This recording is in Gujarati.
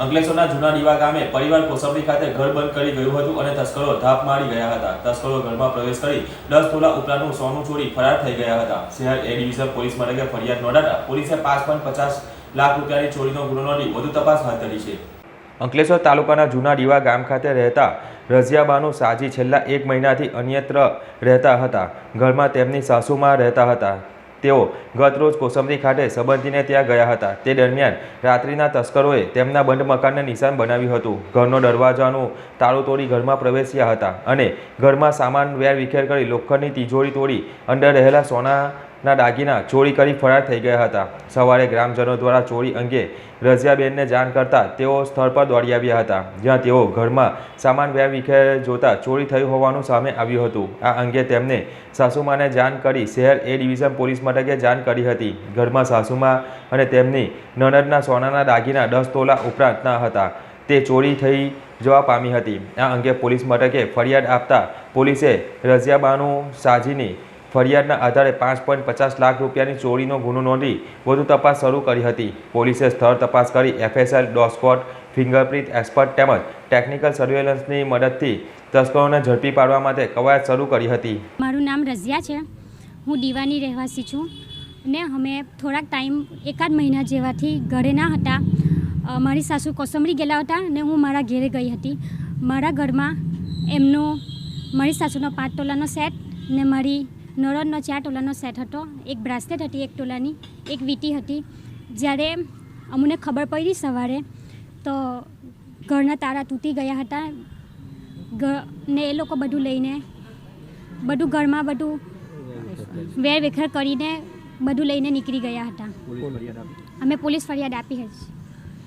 અંકલેશ્વરના જૂના દીવા ગામે પરિવાર કોસંબડી ખાતે ઘર બંધ કરી ગયું હતું અને તસ્કરો ધાપ મારી ગયા હતા. તસ્કરો ઘરમાં પ્રવેશ કરી દસ તોલા ઉપરાંતનું સોનું ચોરી ફરાર થઈ ગયા હતા. શહેર એ ડિવિઝન પોલીસ મથકે ફરિયાદ નોંધાતા પોલીસે પાંચ પોઈન્ટ પચાસ લાખ રૂપિયાની ચોરીનો ગુનો નોંધી વધુ તપાસ હાથ ધરી છે. અંકલેશ્વર તાલુકાના જૂના દીવા ગામ ખાતે રહેતા રઝિયાબાનુ સાજી છેલ્લા એક મહિનાથી અન્યત્ર રહેતા હતા. ઘરમાં તેમની સાસુમાં રહેતા હતા. તેઓ ગતરોજ કોસંબરી ખાતે સંબંધીને ત્યાં ગયા હતા. તે દરમિયાન રાત્રિના તસ્કરોએ તેમના બંધ મકાનને નિશાન બનાવ્યું હતું. ઘરનો દરવાજાનું તાળું તોડી ઘરમાં પ્રવેશ્યા હતા અને ઘરમાં સામાન વેર વિખેર કરી લોખંડની તિજોરી તોડી અંદર રહેલા સોનાના દાગીના ચોરી કરી ફરાર થઈ ગયા હતા. સવારે ગ્રામજનો દ્વારા ચોરી અંગે રઝિયાબેનને જાણ કરતા તેઓ સ્થળ પર દોડી આવ્યા હતા, જ્યાં તેઓ ઘરમાં સામાન વિખેર જોતા ચોરી થઈ હોવાનું સામે આવ્યું હતું. આ અંગે તેમને સાસુમાને જાણ કરી શહેર એ ડિવિઝન પોલીસ મથકે જાણ કરી હતી. ઘરમાં સાસુમા અને તેમની નણદના સોનાના દાગીના દસ તોલા ઉપરાંતના હતા. તે ચોરી થઈ જવા પામી હતી. આ અંગે પોલીસ મથકે ફરિયાદ આપતા પોલીસે રઝિયાબાનુ સાજીની ફરિયાદના આધારે પાંચ પોઈન્ટ પચાસ લાખ રૂપિયાની ચોરીનો ગુનો નોંધી વધુ તપાસ શરૂ કરી હતી. પોલીસે સ્થળ તપાસ કરી FSL dog squad, fingerprint, expert તેમજ ટેકનિકલ સર્વેલન્સની મદદથી તસ્કરોને ઝડપી પાડવા માટે કવાયત શરૂ કરી હતી. મારું નામ રઝિયા છે. હું દીવાની રહેવાસી છું ને અમે થોડાક ટાઈમ એકાદ મહિના જેવાથી ઘરે ના હતા. મારી સાસુ કોસંબરી ગયેલા હતા ને હું મારા ઘેરે ગઈ હતી. મારા ઘરમાં એમનો, મારી સાસુનો પાંચ તોલાનો સેટ ને મારી નણંદનો ચાર ટોલાનો સેટ હતો. એક બ્રાસલેટ હતી એક ટોલાની એક વીટી હતી. જ્યારે અમને ખબર પડી સવારે તો ઘરના તારા તૂટી ગયા હતા. ને એ લોકો બધું લઈને બધું ઘરમાં બધું વેર વેખર કરીને બધું લઈને નીકળી ગયા હતા. અમે પોલીસ ફરિયાદ આપી છે